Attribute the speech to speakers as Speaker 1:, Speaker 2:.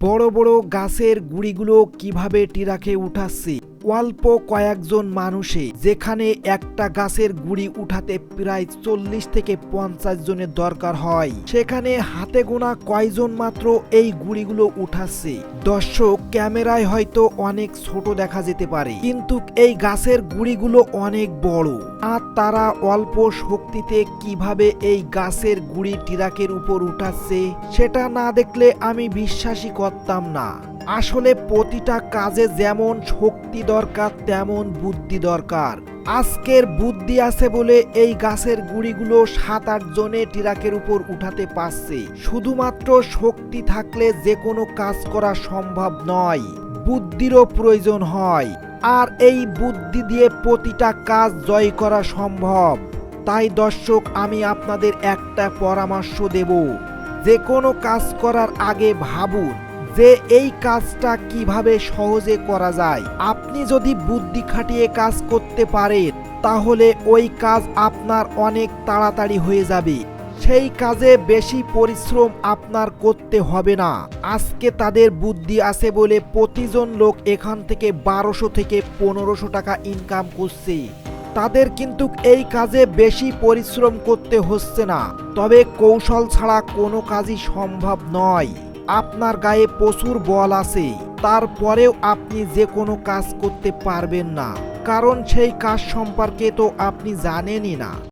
Speaker 1: বড় বড় গাছের গুড়িগুলো কীভাবে টিরাকে উঠাচ্ছে? অল্প কয়েকজন মানুষে, যেখানে একটা গাছের গুড়ি উঠাতে প্রায় চল্লিশ থেকে পঞ্চাশ জনের দরকার হয়। সেখানে হাতে গোনা কয়জন মাত্র এই গুড়িগুলো উঠাচ্ছে? দর্শক, ক্যামেরায় হয়তো অনেক ছোট দেখা যেতে পারে, কিন্তু এই গাছের গুড়িগুলো অনেক বড়। আর তারা অল্প শক্তিতে কীভাবে এই গাছের গুড়ি টিরাকের উপর উঠাচ্ছে, সেটা না দেখলে আমি বিশ্বাসই করতাম না। আসলে প্রতিটা কাজে যেমন শক্তি দরকার, তেমন বুদ্ধি দরকার। আজকের বুদ্ধি আছে বলে এই গাছের গুড়িগুলো সাত আট জনে টিরাকের উপর উঠাতে পারছে। শুধুমাত্র শক্তি থাকলে যে কোনো কাজ করা সম্ভব নয়, বুদ্ধিরও প্রয়োজন হয়। আর এই বুদ্ধি দিয়ে প্রতিটা কাজ জয় করা সম্ভব। তাই দর্শক, আমি আপনাদের একটা পরামর্শ দেব। যে কোনো কাজ করার আগে ভাবুন যে এই কাজটা কীভাবে সহজে করা যায়। আপনি যদি বুদ্ধি খাটিয়ে কাজ করতে পারেন, তাহলে ওই কাজ আপনার অনেক তাড়াতাড়ি হয়ে যাবে। সেই কাজে বেশি পরিশ্রম আপনার করতে হবে না। আজকে তাদের বুদ্ধি আছে বলে প্রতিজন লোক এখান থেকে বারোশো থেকে পনেরোশো টাকা ইনকাম করছে। তাদের কিন্তু এই কাজে বেশি পরিশ্রম করতে হচ্ছে না। তবে কৌশল ছাড়া কোনো কাজই সম্ভব নয়। আপনার গায়ে প্রচুর বল আছে। তারপরেও আপনি যে কোনো কাজ করতে পারবেন না। কারণ সেই কাজ সম্পর্কে তো আপনি জানেনই না।